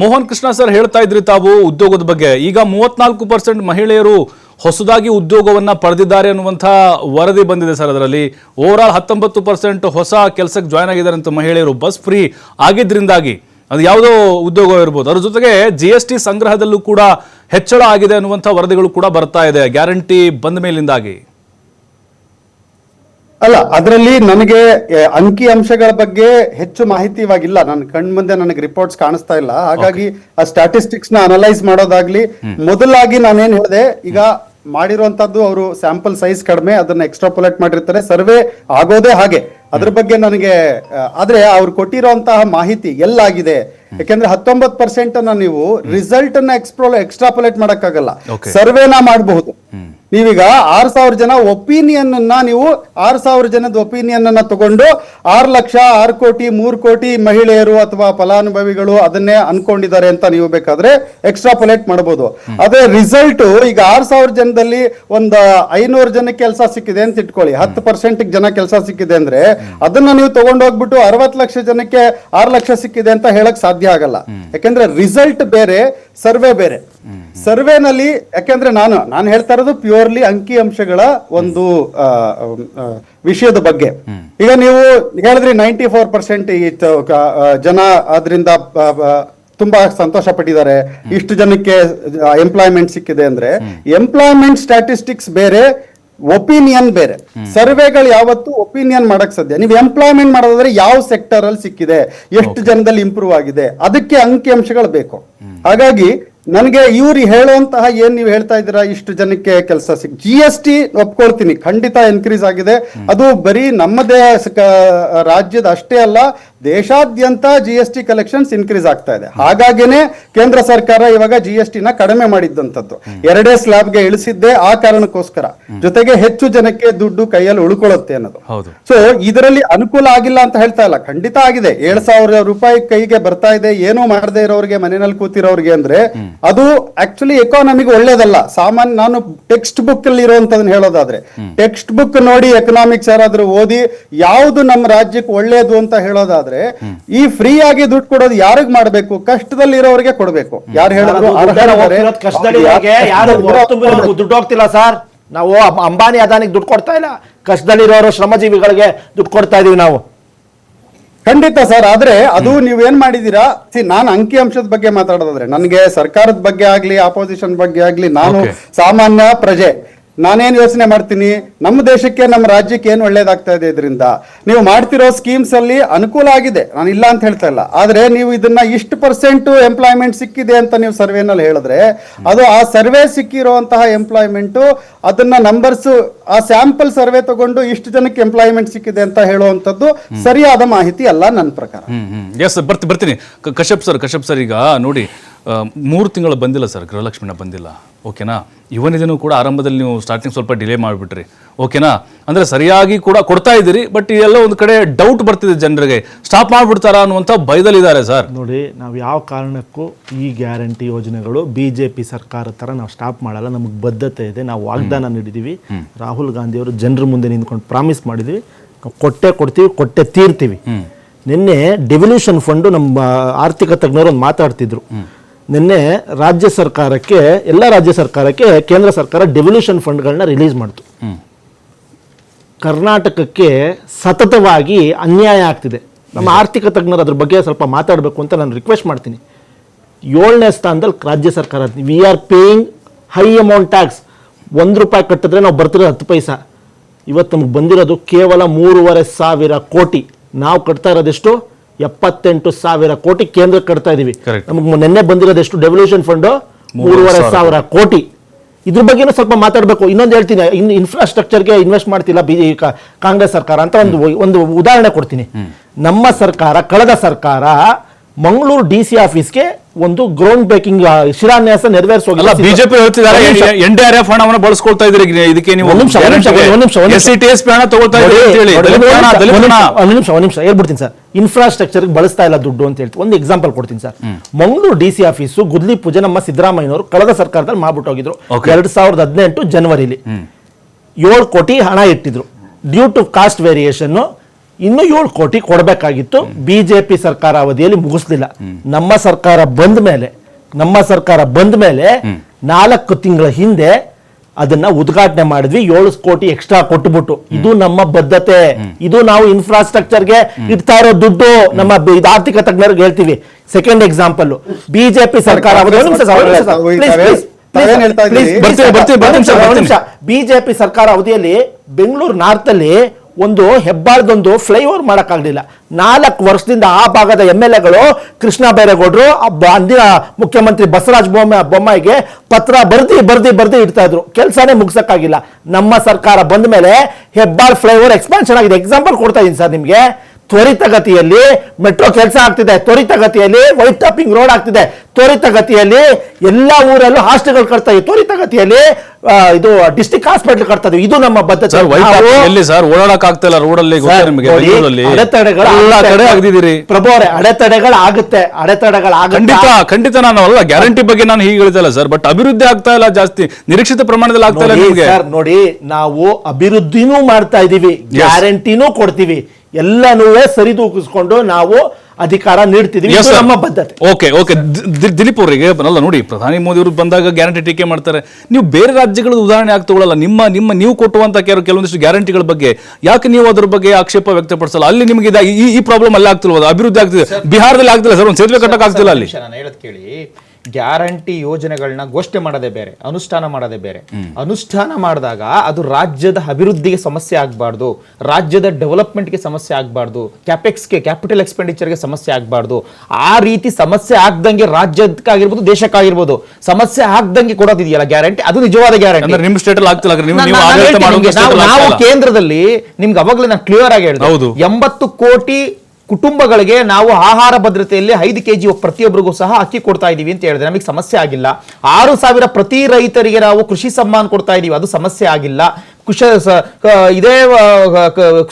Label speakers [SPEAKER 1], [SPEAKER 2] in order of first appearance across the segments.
[SPEAKER 1] Mohan Krishna sir ಹೇಳ್ತಾ ಇದ್ರಿ ತಾವು ಉದ್ಯೋಗದ ಬಗ್ಗೆ. ಈಗ ಮೂವತ್ನಾಲ್ಕು ಪರ್ಸೆಂಟ್ ಮಹಿಳೆಯರು ಹೊಸದಾಗಿ ಉದ್ಯೋಗವನ್ನ ಪಡೆದಿದ್ದಾರೆ ಅನ್ನುವಂಥ ವರದಿ ಬಂದಿದೆ ಸರ್ ಅದರಲ್ಲಿ. ಓವರ್ ಆಲ್ ಹತ್ತೊಂಬತ್ತು ಪರ್ಸೆಂಟ್ ಹೊಸ ಕೆಲಸಕ್ಕೆ ಜಾಯ್ನ್ ಆಗಿದ್ದಾರೆ ಅಂತ ಮಹಿಳೆಯರು ಬಸ್ ಫ್ರೀ ಆಗಿದ್ದರಿಂದಾಗಿ ಅದು ಯಾವುದೋ ಉದ್ಯೋಗ ಇರ್ಬೋದು ಅದ್ರ ಜೊತೆಗೆ ಜಿ ಎಸ್ ಟಿ ಸಂಗ್ರಹದಲ್ಲೂ ಕೂಡ ಹೆಚ್ಚಳ ಆಗಿದೆ ಅನ್ನುವಂಥ ವರದಿಗಳು ಕೂಡ ಬರ್ತಾ ಇದೆ. ಗ್ಯಾರಂಟಿ ಬಂದ ಮೇಲಿಂದಾಗಿ.
[SPEAKER 2] ಅಲ್ಲ ಅದರಲ್ಲಿ ನನಗೆ ಅಂಕಿ ಅಂಶಗಳ ಬಗ್ಗೆ ಹೆಚ್ಚು ಮಾಹಿತಿ ಇವಾಗಿಲ್ಲ. ನನ್ನ ಕಣ್ ಮುಂದೆ ನನಗೆ ರಿಪೋರ್ಟ್ಸ್ ಕಾಣಿಸ್ತಾ ಇಲ್ಲ. ಹಾಗಾಗಿ ಆ ಸ್ಟಾಟಿಸ್ಟಿಕ್ಸ್ನ ಅನಲೈಸ್ ಮಾಡೋದಾಗ್ಲಿ ಮೊದಲಾಗಿ ನಾನೇನ್ ಹೇಳಿದೆ ಈಗ ಮಾಡಿರುವಂತದ್ದು ಅವರು ಸ್ಯಾಂಪಲ್ ಸೈಜ್ ಕಡಿಮೆ ಅದನ್ನ ಎಕ್ಸ್ಟ್ರಾಪೊಲೇಟ್ ಮಾಡಿರ್ತಾರೆ. ಸರ್ವೆ ಆಗೋದೇ ಹಾಗೆ. ಅದ್ರ ಬಗ್ಗೆ ನನಗೆ ಆದ್ರೆ ಅವ್ರು ಕೊಟ್ಟಿರುವಂತಹ ಮಾಹಿತಿ ಎಲ್ಲಾಗಿದೆ ಯಾಕೆಂದ್ರೆ ಹತ್ತೊಂಬತ್ ಪರ್ಸೆಂಟ್ ಅನ್ನ ನೀವು ರಿಸಲ್ಟ್ ಅನ್ನ ಎಕ್ಸ್ಪ್ರೋ ಎಕ್ಸ್ಟ್ರಾಪೊಲೇಟ್ ಮಾಡಕ್ಕಾಗಲ್ಲ. ಸರ್ವೆನ ಮಾಡಬಹುದು. ನೀವೀಗ ಆರು ಸಾವಿರ ಜನ ಒಪಿನಿಯನ್ ಅನ್ನ ನೀವು ಆರ್ ಸಾವಿರ ಜನದ ಒಪಿನಿಯನ್ ಅನ್ನ ತಗೊಂಡು ಆರು ಲಕ್ಷ ಆರು ಕೋಟಿ ಮೂರು ಕೋಟಿ ಮಹಿಳೆಯರು ಅಥವಾ ಫಲಾನುಭವಿಗಳು ಅದನ್ನೇ ಅನ್ಕೊಂಡಿದ್ದಾರೆ ಅಂತ ನೀವು ಬೇಕಾದ್ರೆ ಎಕ್ಸ್ಟ್ರಾಪೊಲೇಟ್ ಮಾಡಬಹುದು. ಅದೇ ರಿಸಲ್ಟ್ ಈಗ ಆರ್ ಸಾವಿರ ಜನದಲ್ಲಿ ಒಂದು ಐನೂರು ಜನಕ್ಕೆ ಕೆಲಸ ಸಿಕ್ಕಿದೆ ಅಂತ ಇಟ್ಕೊಳ್ಳಿ. ಹತ್ತು ಪರ್ಸೆಂಟ್ ಜನ ಕೆಲಸ ಸಿಕ್ಕಿದೆ ಅಂದ್ರೆ ಅದನ್ನ ನೀವು ತಗೊಂಡೋಗ್ಬಿಟ್ಟು ಅರವತ್ ಲಕ್ಷ ಜನಕ್ಕೆ ಆರು ಲಕ್ಷ ಸಿಕ್ಕಿದೆ ಅಂತ ಹೇಳಕ್ ಸಾಧ್ಯ ಆಗಲ್ಲ. ಯಾಕೆಂದ್ರೆ ರಿಸಲ್ಟ್ ಬೇರೆ ಸರ್ವೆ ಬೇರೆ. ಸರ್ವೆನಲ್ಲಿ ಯಾಕೆಂದ್ರೆ ನಾನು ನಾನು ಹೇಳ್ತಾ ಇರೋದು ಪ್ಯೂರ್ಲಿ ಅಂಕಿ ಅಂಶಗಳ ಒಂದು ವಿಷಯದ ಬಗ್ಗೆ. ಈಗ ನೀವು ಹೇಳಿದ್ರಿ ನೈಂಟಿ ಫೋರ್ ಪರ್ಸೆಂಟ್ ಜನ ಅದರಿಂದ ತುಂಬಾ ಸಂತೋಷ ಪಟ್ಟಿದ್ದಾರೆ ಇಷ್ಟು ಜನಕ್ಕೆ ಎಂಪ್ಲಾಯ್ಮೆಂಟ್ ಸಿಕ್ಕಿದೆ ಅಂದ್ರೆ ಎಂಪ್ಲಾಯ್ಮೆಂಟ್ ಸ್ಟ್ಯಾಟಿಸ್ಟಿಕ್ಸ್ ಬೇರೆ ಒಪಿನಿಯನ್ ಬೇರೆ. ಸರ್ವೆಗಳು ಯಾವತ್ತು ಒಪಿನಿಯನ್ ಮಾಡಕ್ ಸಾಧ್ಯ. ನೀವು ಎಂಪ್ಲಾಯ್ಮೆಂಟ್ ಮಾಡೋದಾದ್ರೆ ಯಾವ ಸೆಕ್ಟರ್ ಅಲ್ಲಿ ಸಿಕ್ಕಿದೆ ಎಷ್ಟು ಜನದಲ್ಲಿ ಇಂಪ್ರೂವ್ ಆಗಿದೆ ಅದಕ್ಕೆ ಅಂಕಿ ಅಂಶಗಳು ಬೇಕು. ಹಾಗಾಗಿ ನನಗೆ ಇವ್ರು ಹೇಳುವಂತಹ ಏನ್ ನೀವು ಹೇಳ್ತಾ ಇದ್ದೀರಾ ಇಷ್ಟು ಜನಕ್ಕೆ ಕೆಲಸ ಸಿಗ್ ಜಿ ಎಸ್ ಟಿ ಒಪ್ಕೊಳ್ತೀನಿ ಖಂಡಿತ ಇನ್ಕ್ರೀಸ್ ಆಗಿದೆ. ಅದು ಬರೀ ನಮ್ಮ ರಾಜ್ಯದ ಅಷ್ಟೇ ಅಲ್ಲ ದೇಶಾದ್ಯಂತ G S T collections increase ಆಗ್ತಾ ಇದೆ. ಹಾಗಾಗಿನೇ ಕೇಂದ್ರ ಸರ್ಕಾರ ಇವಾಗ ಜಿ ಎಸ್ ಟಿನ ಕಡಿಮೆ ಮಾಡಿದ್ದಂಥದ್ದು. ಎರಡೇ ಸ್ಲ್ಯಾಬ್ಗೆ ಇಳಿಸಿದ್ದೆ ಆ ಕಾರಣಕ್ಕೋಸ್ಕರ. ಜೊತೆಗೆ ಹೆಚ್ಚು ಜನಕ್ಕೆ ದುಡ್ಡು ಕೈಯಲ್ಲಿ ಉಳ್ಕೊಳ್ಳುತ್ತೆ ಅನ್ನೋದು. ಸೊ ಇದರಲ್ಲಿ ಅನುಕೂಲ ಆಗಿಲ್ಲ ಅಂತ ಹೇಳ್ತಾ ಇಲ್ಲ. ಖಂಡಿತ ಆಗಿದೆ. ಏಳು ಸಾವಿರ ರೂಪಾಯಿ ಕೈಗೆ ಬರ್ತಾ ಇದೆ ಏನೂ ಮಾಡದೇ ಇರೋರಿಗೆ ಮನೆಯಲ್ಲಿ ಕೂತಿರೋರಿಗೆ ಅಂದ್ರೆ ಅದು ಆಕ್ಚುಲಿ ಎಕಾನಮಿಗೆ ಒಳ್ಳೇದಲ್ಲ. ಸಾಮಾನ್ಯ ನಾನು ಟೆಕ್ಸ್ಟ್ ಬುಕ್ ಅಲ್ಲಿ ಇರುವಂತದನ್ನ ಹೇಳೋದಾದ್ರೆ ಟೆಕ್ಸ್ಟ್ ಬುಕ್ ನೋಡಿ ಎಕನಾಮಿಕ್ಸ್ ಯಾರಾದ್ರೂ ಓದಿ ಯಾವುದು ನಮ್ಮ ರಾಜ್ಯಕ್ಕೆ ಒಳ್ಳೇದು ಅಂತ ಹೇಳೋದಾದ್ರೆ ಈ ಫ್ರೀ ಆಗಿ ದುಡ್ಡು ಕೊಡೋದು ಯಾರಿಗ್ ಮಾಡ್ಬೇಕು? ಕಷ್ಟದಲ್ಲಿ ಇರೋರಿಗೆ ಕೊಡ್ಬೇಕು ಯಾರು ಹೇಳಿದ್ರು
[SPEAKER 3] ದುಡ್ಡು ಹೋಗ್ತಿಲ್ಲ ಸರ್. ನಾವು ಅಂಬಾನಿ ಅದಾನಿಗೆ ದುಡ್ಡು ಕೊಡ್ತಾ ಇಲ್ಲ. ಕಷ್ಟದಲ್ಲಿರೋರು ಶ್ರಮಜೀವಿಗಳಿಗೆ ದುಡ್ಡು ಕೊಡ್ತಾ ಇದೀವಿ ನಾವು.
[SPEAKER 2] ಖಂಡಿತ ಸರ್ ಆದ್ರೆ ಅದು ನೀವ್ ಏನ್ ಮಾಡಿದೀರಾ? ಸಿ ನಾನು ಅಂಕಿ ಅಂಶದ ಬಗ್ಗೆ ಮಾತಾಡೋದಾದ್ರೆ ನನಗೆ ಸರ್ಕಾರದ ಬಗ್ಗೆ ಆಗ್ಲಿ ಆಪೋಸಿಷನ್ ಬಗ್ಗೆ ಆಗ್ಲಿ ನಾನು ಸಾಮಾನ್ಯ ಪ್ರಜೆ. ನಾನೇನ್ ಯೋಚನೆ ಮಾಡ್ತೀನಿ? ನಮ್ಮ ದೇಶಕ್ಕೆ, ನಮ್ಮ ರಾಜ್ಯಕ್ಕೆ ಏನು ಒಳ್ಳೇದಾಗ್ತಾ ಇದೆ ಇದರಿಂದ? ನೀವು ಮಾಡ್ತಿರೋ ಸ್ಕೀಮ್ಸ್ ಅಲ್ಲಿ ಅನುಕೂಲ ಆಗಿದೆ. ನಾನು ಇಲ್ಲ ಅಂತ ಹೇಳ್ತಾ ಇಲ್ಲ. ಆದ್ರೆ ನೀವು ಇದನ್ನ ಇಷ್ಟು ಪರ್ಸೆಂಟ್ ಎಂಪ್ಲಾಯ್ಮೆಂಟ್ ಸಿಕ್ಕಿದೆ ಅಂತ ನೀವು ಸರ್ವೆನಲ್ಲಿ ಹೇಳಿದ್ರೆ, ಅದು ಆ ಸರ್ವೆ ಸಿಕ್ಕಿರುವಂತಹ ಎಂಪ್ಲಾಯ್ಮೆಂಟು ಅದನ್ನ ನಂಬರ್ಸ್ ಆ ಸ್ಯಾಂಪಲ್ ಸರ್ವೆ ತಗೊಂಡು ಇಷ್ಟು ಜನಕ್ಕೆ ಎಂಪ್ಲಾಯ್ಮೆಂಟ್ ಸಿಕ್ಕಿದೆ ಅಂತ ಹೇಳುವಂಥದ್ದು ಸರಿಯಾದ ಮಾಹಿತಿ ಅಲ್ಲ ನನ್ನ ಪ್ರಕಾರ.
[SPEAKER 1] ಎಸ್ ಬರ್ತಿ, ಬರ್ತೀನಿ. ಕಶ್ಯಪ್ ಸರ್ ಕಶ್ಯಪ್ ಸರ್ ಈಗ ನೋಡಿ ಮೂರು ತಿಂಗಳು ಬಂದಿಲ್ಲ ಸರ್ ಗೃಹಲಕ್ಷ್ಮಿನ ಬಂದಿಲ್ಲ. ಓಕೆನಾ? ಇವನಿದನ್ನು ಕೂಡ ಆರಂಭದಲ್ಲಿ ನೀವು ಸ್ಟಾರ್ಟಿಂಗ್ ಸ್ವಲ್ಪ ಡಿಲೇ ಮಾಡಿಬಿಟ್ರಿ. ಓಕೆನಾ? ಅಂದರೆ ಸರಿಯಾಗಿ ಕೂಡ ಕೊಡ್ತಾ ಇದ್ದೀರಿ ಬಟ್ ಎಲ್ಲ ಒಂದು ಕಡೆ ಡೌಟ್ ಬರ್ತಿದೆ ಜನರಿಗೆ. ಸ್ಟಾಪ್ ಮಾಡಿಬಿಡ್ತಾರಾ ಅನ್ನುವಂಥ ಭಯದಲ್ಲಿದ್ದಾರೆ ಸರ್.
[SPEAKER 3] ನೋಡಿ ನಾವು ಯಾವ ಕಾರಣಕ್ಕೂ ಈ ಗ್ಯಾರಂಟಿ ಯೋಜನೆಗಳು ಬಿ ಜೆ ಪಿ ಸರ್ಕಾರ ಥರ ನಾವು ಸ್ಟಾಪ್ ಮಾಡಲ್ಲ. ನಮಗೆ ಬದ್ಧತೆ ಇದೆ. ನಾವು ವಾಗ್ದಾನ ನೀಡಿದ್ದೀವಿ ರಾಹುಲ್ ಗಾಂಧಿಯವರು ಜನರ ಮುಂದೆ ನಿಂತ್ಕೊಂಡು ಪ್ರಾಮಿಸ್ ಮಾಡಿದ್ವಿ. ಕೊಟ್ಟೆ ಕೊಡ್ತೀವಿ ಕೊಟ್ಟೆ ತೀರ್ತೀವಿ. ನಿನ್ನೆ ಡೆವಲ್ಯೂಷನ್ ಫಂಡು ನಮ್ಮ ಆರ್ಥಿಕ ತಜ್ಞರು ಒಂದು ಮಾತಾಡ್ತಿದ್ರು. ನಿನ್ನೆ ರಾಜ್ಯ ಸರ್ಕಾರಕ್ಕೆ ಎಲ್ಲ ರಾಜ್ಯ ಸರ್ಕಾರಕ್ಕೆ ಕೇಂದ್ರ ಸರ್ಕಾರ ಡೆವಲ್ಯೂಷನ್ ಫಂಡ್ಗಳನ್ನ ರಿಲೀಸ್ ಮಾಡ್ತು. ಕರ್ನಾಟಕಕ್ಕೆ ಸತತವಾಗಿ ಅನ್ಯಾಯ ಆಗ್ತಿದೆ. ನಮ್ಮ ಆರ್ಥಿಕ ತಜ್ಞರು ಅದ್ರ ಬಗ್ಗೆ ಸ್ವಲ್ಪ ಮಾತಾಡಬೇಕು ಅಂತ ನಾನು ರಿಕ್ವೆಸ್ಟ್ ಮಾಡ್ತೀನಿ. ಏಳನೇ ಸ್ಥಾನದಲ್ಲಿ ರಾಜ್ಯ ಸರ್ಕಾರ we are paying high amount tax ಒಂದು ರೂಪಾಯಿ ಕಟ್ಟಿದ್ರೆ ನಾವು ಬರ್ತಿರೋದು ಹತ್ತು ಪೈಸಾ. ಇವತ್ತು ನಮ್ಗೆ ಬಂದಿರೋದು ಕೇವಲ ಮೂರುವರೆ ಸಾವಿರ ಕೋಟಿ. ನಾವು ಕಟ್ತಾ ಇರೋದೆಷ್ಟು? ಎಪ್ಪತ್ತೆಂಟು ಸಾವಿರ ಕೋಟಿ ಕೇಂದ್ರ ಕಟ್ತಾ ಇದೀವಿ. ನಮಗೆ ನಿನ್ನೆ ಬಂದಿರೋದೆಷ್ಟು ಡೆವಲ್ಯೂಷನ್ ಫಂಡ್ ಮೂರುವರೆ ಸಾವಿರ. ಕೋಟಿ. ಇದ್ರ ಬಗ್ಗೆನೂ ಸ್ವಲ್ಪ ಮಾತಾಡಬೇಕು. ಇನ್ನೊಂದು ಹೇಳ್ತೀನಿ ಇನ್ ಇನ್ಫ್ರಾಸ್ಟ್ರಕ್ಚರ್ಗೆ ಇನ್ವೆಸ್ಟ್ ಮಾಡ್ತಿಲ್ಲ ಬಿ ಕಾಂಗ್ರೆಸ್ ಸರ್ಕಾರ ಅಂತ ಒಂದು ಒಂದು ಉದಾಹರಣೆ ಕೊಡ್ತೀನಿ. ನಮ್ಮ ಸರ್ಕಾರ ಕಳೆದ ಸರ್ಕಾರ ಮಂಗಳೂರು ಡಿ ಸಿ ಆಫೀಸ್ಗೆ ಒಂದು ಗ್ರೌಂಡ್ ಬ್ರೇಕಿಂಗ್ ಶಿಲಾನ್ಯಾಸ
[SPEAKER 1] ನೆರವೇರಿಸೋಗಿಲ್ಲ ಬಿಜೆಪಿ ಹೇಳ್ತಿದ್ದಾರೆ ಎನ್ ಡಿ ಆರ್ ಎಫ್ ಹಣವನ್ನು ಬಳಸ್ಕೊಳ್ತಾ ಇದ್ರಿ ಇದಕ್ಕೆ ನೀವು
[SPEAKER 3] ಒಂದು ನಿಮಿಷ, ಒಂದ್ ನಿಮಿಷ, ಒಂದ್ ನಿಮಿಷ,
[SPEAKER 1] ಹಣ ತಗೊಳ್ತಾ ಇದ್ದೀರಿ
[SPEAKER 3] ಒಂದ್ ನಿಮಿಷ, ಒಂದು ನಿಮಿಷ ಹೇಳ್ಬಿಡ್ತೀನಿ ಸರ್? ಇನ್ಫ್ರಾಸ್ಟ್ರಕ್ಚರ್ ಬಳಸ್ತಾ ಇಲ್ಲ ದುಡ್ಡು ಅಂತ ಹೇಳ್ತೀವಿ. ಒಂದು ಎಕ್ಸಾಂಪಲ್ ಕೊಡ್ತೀನಿ sir. Mangaluru D C office ಗುದ್ಲಿ ಪೂಜೆ ನಮ್ಮ ಸಿದ್ದರಾಮಯ್ಯನವರು ಕಳೆದ ಸರ್ಕಾರದಲ್ಲಿ ಮಾಡ್ಬಿಟ್ಟು ಹೋಗಿದ್ರು. ಎರಡ್ ಸಾವಿರದ ಹದಿನೆಂಟು ಜನವರಿಲಿ. ಏಳು ಕೋಟಿ ಹಣ ಇಟ್ಟಿದ್ರು. ಡ್ಯೂ ಟು ಕಾಸ್ಟ್ ವೇರಿಯೇಷನ್ ಇನ್ನು ಏಳು ಕೋಟಿ ಕೊಡಬೇಕಾಗಿತ್ತು. ಬಿಜೆಪಿ ಸರ್ಕಾರ ಅವಧಿಯಲ್ಲಿ ಮುಗಿಸ್ಲಿಲ್ಲ. ನಮ್ಮ ಸರ್ಕಾರ ಬಂದ ಮೇಲೆ ನಮ್ಮ ಸರ್ಕಾರ ಬಂದ ಮೇಲೆ ನಾಲ್ಕು ತಿಂಗಳ ಹಿಂದೆ ಅದನ್ನ ಉದ್ಘಾಟನೆ ಮಾಡಿದ್ವಿ. ಏಳು ಕೋಟಿ ಎಕ್ಸ್ಟ್ರಾ ಕೊಟ್ಬಿಟ್ಟು. ಇದು ನಮ್ಮ ಬದ್ಧತೆ. ಇದು ನಾವು ಇನ್ಫ್ರಾಸ್ಟ್ರಕ್ಚರ್ಗೆ ಇಡ್ತಾ ಇರೋ ದುಡ್ಡು. ನಮ್ಮ ಬ- ಆರ್ಥಿಕ ತಜ್ಞರಿಗೆ ಹೇಳ್ತೀವಿ. ಸೆಕೆಂಡ್ ಎಕ್ಸಾಂಪಲ್ ಬಿಜೆಪಿ ಸರ್ಕಾರ. ಬಿಜೆಪಿ ಸರ್ಕಾರ ಅವಧಿಯಲ್ಲಿ ಬೆಂಗಳೂರು ನಾರ್ತ್ ಅಲ್ಲಿ ಒಂದು ಹೆಬ್ಬಾಳದೊಂದು ಫ್ಲೈಓವರ್ ಮಾಡೋಕ್ಕಾಗಲಿಲ್ಲ. ನಾಲ್ಕು ವರ್ಷದಿಂದ ಆ ಭಾಗದ ಎಂ ಎಲ್ ಎಗಳು ಕೃಷ್ಣ ಬೈರೇಗೌಡರು ಅಂದಿನ ಮುಖ್ಯಮಂತ್ರಿ ಬಸವರಾಜ ಬೊಮ್ಮ ಬೊಮ್ಮಾಯಿಗೆ ಪತ್ರ ಬರ್ದಿ ಬರ್ದಿ ಬರ್ದಿ ಇಡ್ತಾ ಇದ್ರು. ಕೆಲಸನೇ ಮುಗಿಸೋಕ್ಕಾಗಿಲ್ಲ. ನಮ್ಮ ಸರ್ಕಾರ ಬಂದ ಮೇಲೆ ಹೆಬ್ಬಾಳ್ ಫ್ಲೈಓವರ್ ಎಕ್ಸ್ಪಾನ್ಷನ್ ಆಗಿದೆ. ಎಕ್ಸಾಂಪಲ್ ಕೊಡ್ತಾ ಇದ್ದೀನಿ ಸರ್ ನಿಮ್ಗೆ. ತ್ವರಿತಗತಿಯಲ್ಲಿ ಮೆಟ್ರೋ ಕೆಲಸ ಆಗ್ತಿದೆ. ತ್ವರಿತಗತಿಯಲ್ಲಿ ವೈಟ್ ಟಾಪಿಂಗ್ ರೋಡ್ ಆಗ್ತಿದೆ. ತ್ವರಿತಗತಿಯಲ್ಲಿ ಎಲ್ಲ ಊರಲ್ಲೂ ಹಾಸ್ಟೆಲ್ಗಳು ಕಟ್ತಾ ಇದೆ ತ್ವರಿತಗತಿಯಲ್ಲಿ ಇದು ಡಿಸ್ಟಿಕ್ ಹಾಸ್ಪಿಟಲ್ ಕಟ್ತಾ ಇದೀವಿ ಇದು ನಮ್ಮ ಬದ್ಧತೆ.
[SPEAKER 1] ಸರ್ ಎಲ್ಲಿ ಓಡಾಡಕ್ ಆಗ್ತಾ ಇಲ್ಲ ರೋಡಲ್ಲಿ
[SPEAKER 3] ಅಡೆತಡೆಗಳು ಪ್ರಭು ಅವರೇ ಅಡೆತಡೆಗಳು ಆಗುತ್ತೆ. ಅಡೆತಡೆಗಳು
[SPEAKER 1] ಖಂಡಿತ ಖಂಡಿತ ನಾನು ಅಲ್ಲ ಗ್ಯಾರಂಟಿ ಬಗ್ಗೆ ನಾನು ಹೀಗೆ ಹೇಳ್ತಲ್ಲ ಸರ್. ಬಟ್ ಅಭಿವೃದ್ಧಿ ಆಗ್ತಾ ಇಲ್ಲ ಜಾಸ್ತಿ. ನಿರೀಕ್ಷಿತ ಪ್ರಮಾಣದಲ್ಲಿ ಆಗ್ತಾ ಇಲ್ಲ
[SPEAKER 3] ಸರ್ ನೋಡಿ ನಾವು ಅಭಿವೃದ್ಧಿನೂ ಮಾಡ್ತಾ ಇದೀವಿ. ಗ್ಯಾರಂಟಿನೂ ಕೊಡ್ತೀವಿ. ಎಲ್ಲನೂ ಸರಿದೂಗಿಸ್ಕೊಂಡು ನಾವು ಅಧಿಕಾರ ನೀಡ್ತಿದೀವಿ. ನಮ್ಮ ಬದ್ಧತೆ.
[SPEAKER 1] ಓಕೆ ಓಕೆ ದಿಲೀಪ್ ಅವರಿಗೆ ಬರಲ್ಲ ನೋಡಿ ಪ್ರಧಾನಿ ಮೋದಿ ಅವರು ಬಂದಾಗ ಗ್ಯಾರಂಟಿ ಟೀಕೆ ಮಾಡ್ತಾರೆ. ನೀವು ಬೇರೆ ರಾಜ್ಯಗಳ ಉದಾಹರಣೆ ಯಾಕೆ ತಗೊಳ್ಳಲ್ಲ ನಿಮ್ಮ ನಿಮ್ಮ ನೀವು ಕೊಟ್ಟುವಂತ ಕೆಲವು ಕೆಲವೊಂದಿಷ್ಟು ಗ್ಯಾರಂಟಿಗಳ ಬಗ್ಗೆ. ಯಾಕೆ ನೀವು ಅದ್ರ ಬಗ್ಗೆ ಆಕ್ಷೇಪ ವ್ಯಕ್ತಪಡಿಸಲ್ಲ? ಅಲ್ಲಿ ನಿಮಗೆ ಈ ಈ ಪ್ರಾಬ್ಲಮ್ ಅಲ್ಲಿ ಆಗ್ತಿಲ್ವ ಅಭಿವೃದ್ಧಿ ಆಗ್ತಿದೆ. ಬಿಹಾರದಲ್ಲಿ ಆಗ್ತಿಲ್ಲ ಸರ್ ಒಂದು ಸೇತುವೆ ಕಟ್ಟಕ್ಕೆ ಆಗ್ತಿಲ್ಲ ಅಲ್ಲಿ.
[SPEAKER 4] ನಾನು ಹೇಳೋದ್ ಕೇಳಿ ಗ್ಯಾರಂಟಿ ಯೋಜನೆಗಳನ್ನ ಘೋಷಣೆ ಮಾಡೋದೇ ಬೇರೆ ಅನುಷ್ಠಾನ ಮಾಡೋದೇ ಬೇರೆ. ಅನುಷ್ಠಾನ ಮಾಡಿದಾಗ ಅದು ರಾಜ್ಯದ ಅಭಿವೃದ್ಧಿಗೆ ಸಮಸ್ಯೆ ಆಗಬಾರ್ದು ರಾಜ್ಯದ ಡೆವಲಪ್ಮೆಂಟ್ಗೆ ಸಮಸ್ಯೆ ಆಗಬಾರ್ದು ಕ್ಯಾಪೆಕ್ಸ್ಗೆ ಕ್ಯಾಪಿಟಲ್ ಎಕ್ಸ್ಪೆಂಡಿಚರ್ಗೆ ಸಮಸ್ಯೆ ಆಗಬಾರ್ದು. ಆ ರೀತಿ ಸಮಸ್ಯೆ ಆಗ್ದಂಗೆ ರಾಜ್ಯಕ್ಕಾಗಿರ್ಬೋದು ದೇಶಕ್ಕಾಗಿರ್ಬೋದು ಸಮಸ್ಯೆ ಆಗ್ದಂಗೆ ಕೊಡೋದಿದೆಯಲ್ಲ ಗ್ಯಾರಂಟಿ? ಅದು ನಿಜವಾದ ಗ್ಯಾರಂಟಿ.
[SPEAKER 1] ಅಂದ್ರೆ ನಿಮ್ಮ ಸ್ಟೇಟ್ ಅಲ್ಲಿ ಆಗ್ತಿಲ್ಲ ನೀವು.
[SPEAKER 4] ಕೇಂದ್ರದಲ್ಲಿ ನಿಮ್ಗೆ ಅವಾಗಲೇ ನಾನು ಕ್ಲಿಯರ್ ಆಗಿ ಹೇಳಿದೆ.
[SPEAKER 1] ಹೌದು.
[SPEAKER 4] ಎಂಬತ್ತು ಕೋಟಿ ಕುಟುಂಬಗಳಿಗೆ ನಾವು ಆಹಾರ ಭದ್ರತೆಯಲ್ಲಿ ಐದು ಕೆಜಿ ಪ್ರತಿಯೊಬ್ಬರಿಗೂ ಸಹ ಅಕ್ಕಿ ಕೊಡ್ತಾ ಇದೀವಿ ಅಂತ ಹೇಳಿದ್ರೆ ನಮಗೆ ಸಮಸ್ಯೆ ಆಗಿಲ್ಲ. ಆರು ಸಾವಿರ ಪ್ರತಿ ರೈತರಿಗೆ ನಾವು ಕೃಷಿ ಸಮ್ಮಾನ್ ಕೊಡ್ತಾ ಇದ್ದೀವಿ ಅದು ಸಮಸ್ಯೆ ಆಗಿಲ್ಲ. ಕುಶ ಇದೇ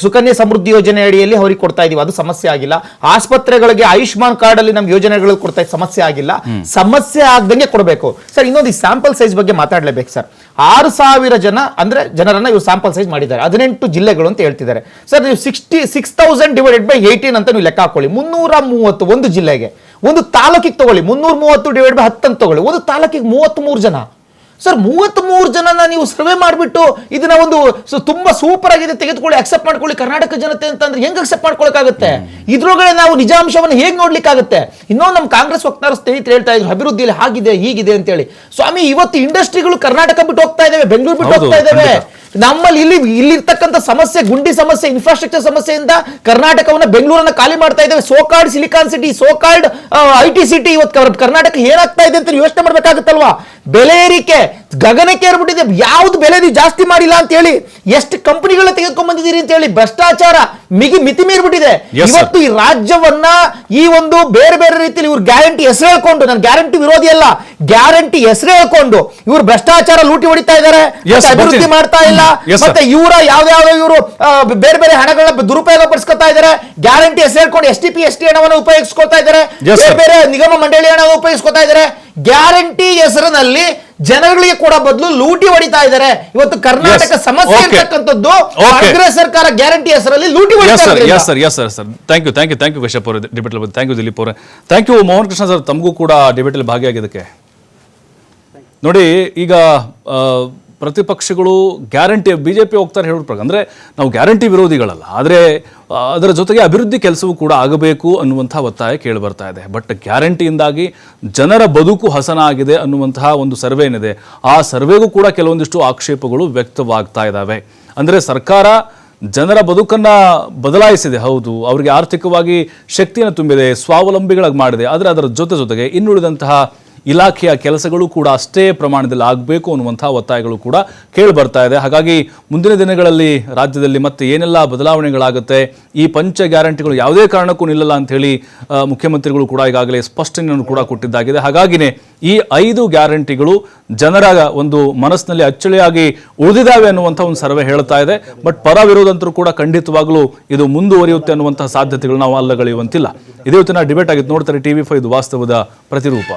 [SPEAKER 4] ಸುಕನ್ಯಾ ಸಮೃದ್ಧಿ ಯೋಜನೆ ಅಡಿಯಲ್ಲಿ ಅವ್ರಿಗೆ ಕೊಡ್ತಾ ಇದೀವಿ. ಅದು ಸಮಸ್ಯೆ ಆಗಿಲ್ಲ. ಆಸ್ಪತ್ರೆಗಳಿಗೆ ಆಯುಷ್ಮಾನ್ ಕಾರ್ಡ್ ಅಲ್ಲಿ ನಮ್ಮ ಯೋಜನೆಗಳು ಕೊಡ್ತಾ ಸಮಸ್ಯೆ ಆಗಿಲ್ಲ. ಸಮಸ್ಯೆ ಆಗ್ದಂಗೆ ಕೊಡಬೇಕು. ಸರ್ ಇನ್ನೊಂದು ಈ ಸ್ಯಾಂಪಲ್ ಸೈಜ್ ಬಗ್ಗೆ ಮಾತಾಡ್ಲೇಬೇಕು ಸರ್. ಆರು ಸಾವಿರ ಜನ ಅಂದ್ರೆ ಜನರನ್ನ ಇವ್ರು ಸ್ಯಾಂಪಲ್ ಸೈಜ್ ಮಾಡಿದ್ದಾರೆ. ಹದಿನೆಂಟು ಜಿಲ್ಲೆಗಳು ಅಂತ ಹೇಳ್ತಿದ್ದಾರೆ. ಸರ್ ನೀವು sixty six thousand divided by eighteen ಅಂತ ನೀವು ಲೆಕ್ಕ ಹಾಕೊಳ್ಳಿ. ಮುನ್ನೂರ ಮೂವತ್ತು ಒಂದು ಜಿಲ್ಲೆಗೆ. ಒಂದು ತಾಲೂಕಿಗೆ ತಗೊಳ್ಳಿ. ಮುನ್ನೂರ ಮೂವತ್ತು ಡಿವೈಡ್ ಬೈ ಹತ್ತು ಅಂತ ತಗೊಳ್ಳಿ. ಒಂದು ತಾಲೂಕಿಗೆ ಮೂವತ್ತ್ ಮೂರು ಜನ. ಸರ್ ಮೂವತ್ತ್ ಮೂರು ಜನನ ನೀವು ಸರ್ವೆ ಮಾಡಿಬಿಟ್ಟು ಇದನ್ನ ಒಂದು ತುಂಬಾ ಸೂಪರ್ ಆಗಿದೆ ತೆಗೆದುಕೊಳ್ಳಿ ಅಕ್ಸೆಪ್ಟ್ ಮಾಡ್ಕೊಳ್ಳಿ ಕರ್ನಾಟಕ ಜನತೆ ಅಂತಂದ್ರೆ ಹೆಂಗ್ ಅಕ್ಸೆಪ್ಟ್ ಮಾಡ್ಕೊಳಕ್ಕಾಗುತ್ತೆ? ಇದ್ರೊಳಗಡೆ ನಾವು ನಿಜಾಂಶವನ್ನು ಹೇಗೆ ನೋಡ್ಲಿಕ್ಕಾಗುತ್ತೆ? ಇನ್ನೊಂದು ನಮ್ಮ ಕಾಂಗ್ರೆಸ್ ವಕ್ತಾರ ಸ್ನೇಹಿತರು ಹೇಳ್ತಾ ಇದ್ರು ಅಭಿವೃದ್ಧಿಯಲ್ಲಿ ಹಾಗಿದೆ ಹೀಗಿದೆ ಅಂತೇಳಿ. ಸ್ವಾಮಿ ಇವತ್ತು ಇಂಡಸ್ಟ್ರಿಗಳು ಕರ್ನಾಟಕ ಬಿಟ್ಟು ಹೋಗ್ತಾ ಇದಾವೆ ಬೆಂಗಳೂರು ಬಿಟ್ಟು ಹೋಗ್ತಾ ಇದಾವೆ. ನಮ್ಮಲ್ಲಿ ಇಲ್ಲಿ ಇಲ್ಲಿರ್ತಕ್ಕಂಥ ಸಮಸ್ಯೆ ಗುಂಡಿ ಸಮಸ್ಯೆ ಇನ್ಫ್ರಾಸ್ಟ್ರಕ್ಚರ್ ಸಮಸ್ಯೆಯಿಂದ ಕರ್ನಾಟಕವನ್ನ ಬೆಂಗಳೂರನ್ನ ಖಾಲಿ ಮಾಡ್ತಾ ಇದ್ದೇವೆ so called silicon city so called I T city ಇವತ್ತು ಕರ್- ಕರ್ನಾಟಕ ಏನಾಗ್ತಾ ಇದೆ ಅಂತ ಯೋಚನೆ ಮಾಡ್ಬೇಕಾಗುತ್ತಲ್ವಾ? ಬೆಲೆ ಏರಿಕೆ ಗಗನಕ್ಕೆ ಏರ್ಬಿಟ್ಟಿದೆ. ಯಾವ್ದು ಬೆಲೆ ನೀವು ಜಾಸ್ತಿ ಮಾಡಿಲ್ಲ ಅಂತ ಹೇಳಿ ಎಷ್ಟು ಕಂಪನಿಗಳ ತೆಗೆದುಕೊಂಡ್ ಬಂದಿದ್ದೀರಿ ಅಂತ ಹೇಳಿ ಭ್ರಷ್ಟಾಚಾರ ಮಿಗಿ ಮಿತಿ ಮೀರ್ಬಿಟ್ಟಿದೆ. ಇವತ್ತು ಈ ರಾಜ್ಯವನ್ನ ಈ ಒಂದು ಬೇರೆ ಬೇರೆ ರೀತಿಯಲ್ಲಿ ಇವ್ರು ಗ್ಯಾರಂಟಿ ಹೆಸರು ಹೇಳ್ಕೊಂಡು ನಾನು ಗ್ಯಾರಂಟಿ ವಿರೋಧಿ ಅಲ್ಲ ಗ್ಯಾರಂಟಿ ಹೆಸರು ಹೇಳ್ಕೊಂಡು ಇವ್ರು ಭ್ರಷ್ಟಾಚಾರ ಲೂಟಿ ಹೊಡಿತಾ ಇದ್ದಾರೆ
[SPEAKER 1] Yes,
[SPEAKER 4] ಅಭಿವೃದ್ಧಿ ಮಾಡ್ತಾ ಇಲ್ಲ. ಮತ್ತೆ ಇವರ ಯಾವ್ದಾವ ಇವರು ಬೇರೆ ಬೇರೆ ಹಣಗಳನ್ನ ದುರುಪಯೋಗ ಪಡಿಸ್ಕೊತಾ ಇದ್ದಾರೆ ಗ್ಯಾರಂಟಿ ಹೆಸರು ಹೇಳ್ಕೊಂಡು S T P S T ಹಣವನ್ನು ಉಪಯೋಗಿಸ್ಕೊತಾ ಇದ್ದಾರೆ ಬೇರೆ ಬೇರೆ ನಿಗಮ ಮಂಡಳಿ ಹಣವನ್ನು ಉಪಯೋಗಿಸ್ಕೊತಾ ಇದ್ದಾರೆ. ಗ್ಯಾರಂಟಿ ಹೆಸರಿನಲ್ಲಿ ಜನಗಳಿಗೆ ಕೂಡ ಬದಲು ಲೂಟಿ ಹೊಡಿತಾ ಇದ್ದಾರೆ. ಇವತ್ತು ಕರ್ನಾಟಕ ಸಮಸ್ಯೆ. ಇರ್ತಕ್ಕಂಥದ್ದು ಕಾಂಗ್ರೆಸ್ ಸರ್ಕಾರ ಗ್ಯಾರಂಟಿ ಹೆಸರಲ್ಲಿ ಲೂಟಿ
[SPEAKER 1] ಎಸ್
[SPEAKER 4] ಹೊಡಿತಾ
[SPEAKER 1] sir. Yes thank you thank you thank you Kashyap ಅವರು. ಡಿಬೇಟ್ ಥ್ಯಾಂಕ್ ಯು ದಿಲೀಪ್ ಅವರೇ. Thank you Mohan Krishna sir ತಮಗೂ ಕೂಡ ಡಿಬೇಟಲ್ಲಿ ಭಾಗಿಯಾಗಿದ್ದಕ್ಕೆ. ನೋಡಿ ಈಗ ಪ್ರತಿಪಕ್ಷಗಳು ಗ್ಯಾರಂಟಿ ಬಿ ಜೆ ಪಿ ಹೋಗ್ತಾರೆ ಹೇಳೋ ಪ್ರಕಾರ, ಅಂದರೆ ನಾವು ಗ್ಯಾರಂಟಿ ವಿರೋಧಿಗಳಲ್ಲ. ಆದರೆ ಅದರ ಜೊತೆಗೆ ಅಭಿವೃದ್ಧಿ ಕೆಲಸವೂ ಕೂಡ ಆಗಬೇಕು ಅನ್ನುವಂಥ ಒತ್ತಾಯ ಕೇಳಿ ಬರ್ತಾ ಇದೆ. ಬಟ್ ಗ್ಯಾರಂಟಿಯಿಂದಾಗಿ ಜನರ ಬದುಕು ಹಸನಾಗಿದೆ ಅನ್ನುವಂತಹ ಒಂದು ಸರ್ವೆ ಏನಿದೆ, ಆ ಸರ್ವೆಗೂ ಕೂಡ ಕೆಲವೊಂದಿಷ್ಟು ಆಕ್ಷೇಪಗಳು ವ್ಯಕ್ತವಾಗ್ತಾ ಇದ್ದಾವೆ. ಅಂದರೆ ಸರ್ಕಾರ ಜನರ ಬದುಕನ್ನು ಬದಲಾಯಿಸಿದೆ, ಹೌದು. ಅವರಿಗೆ ಆರ್ಥಿಕವಾಗಿ ಶಕ್ತಿಯನ್ನು ತುಂಬಿದೆ, ಸ್ವಾವಲಂಬಿಗಳಾಗಿ ಮಾಡಿದೆ. ಆದರೆ ಅದರ ಜೊತೆ ಜೊತೆಗೆ ಇನ್ನುಳಿದಂತಹ ಇಲಾಖೆಯ ಕೆಲಸಗಳು ಕೂಡ ಅಷ್ಟೇ ಪ್ರಮಾಣದಲ್ಲಿ ಆಗಬೇಕು ಅನ್ನುವಂಥ ಒತ್ತಾಯಗಳು ಕೂಡ ಕೇಳಿ ಬರ್ತಾ ಇದೆ. ಹಾಗಾಗಿ ಮುಂದಿನ ದಿನಗಳಲ್ಲಿ ರಾಜ್ಯದಲ್ಲಿ ಮತ್ತೆ ಏನೆಲ್ಲ ಬದಲಾವಣೆಗಳಾಗುತ್ತೆ, ಈ ಪಂಚ ಗ್ಯಾರಂಟಿಗಳು ಯಾವುದೇ ಕಾರಣಕ್ಕೂ ನಿಲ್ಲಲ್ಲ ಅಂತ ಹೇಳಿ ಮುಖ್ಯಮಂತ್ರಿಗಳು ಕೂಡ ಈಗಾಗಲೇ ಸ್ಪಷ್ಟನೆಯನ್ನು ಕೂಡ ಕೊಟ್ಟಿದ್ದಾಗಿದೆ. ಹಾಗಾಗಿನೇ ಈ ಐದು ಗ್ಯಾರಂಟಿಗಳು ಜನರ ಒಂದು ಮನಸ್ಸಿನಲ್ಲಿ ಅಚ್ಚಳಿಯಾಗಿ ಉಳಿದಿದ್ದಾವೆ ಅನ್ನುವಂಥ ಒಂದು ಸರ್ವೆ ಹೇಳ್ತಾ ಇದೆ. ಬಟ್ ಪರ ವಿರೋಧಂತರೂ ಕೂಡ ಖಂಡಿತವಾಗಲೂ ಇದು ಮುಂದುವರಿಯುತ್ತೆ ಅನ್ನುವಂಥ ಸಾಧ್ಯತೆಗಳು ನಾವು ಅಲ್ಲಗಳೆಯುವಂತಿಲ್ಲ. ಇದೇ ಇವತ್ತಿನ ಡಿಬೇಟ್ ಆಗಿತ್ತು ನೋಡ್ತಾರೆ ಟಿವಿ ಫೈವ್ ಇದು ವಾಸ್ತವದ ಪ್ರತಿರೂಪ.